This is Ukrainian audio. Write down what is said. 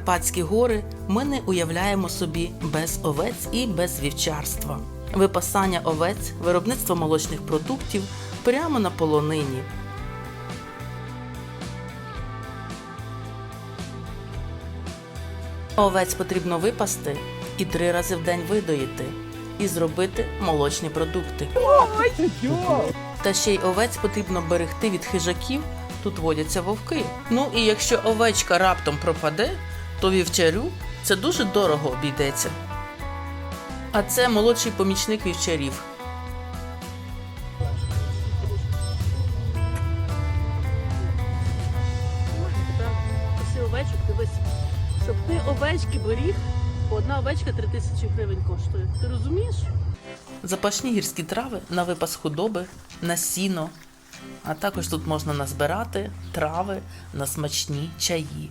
Карпатські гори ми не уявляємо собі без овець і без вівчарства. Випасання овець, виробництво молочних продуктів прямо на полонині. Овець потрібно випасти і три рази в день видоїти, і зробити молочні продукти. Та ще й овець потрібно берегти від хижаків, тут водяться вовки. Ну і якщо овечка раптом пропаде, то вівчарю це дуже дорого обійдеться. А це молодший помічник вівчарів. Овечок, дивись, щоб ти овечки беріг, одна овечка 3 тисячі гривень коштує. Ти розумієш? Запашні гірські трави на випас худоби, на сіно. А також тут можна назбирати трави на смачні чаї.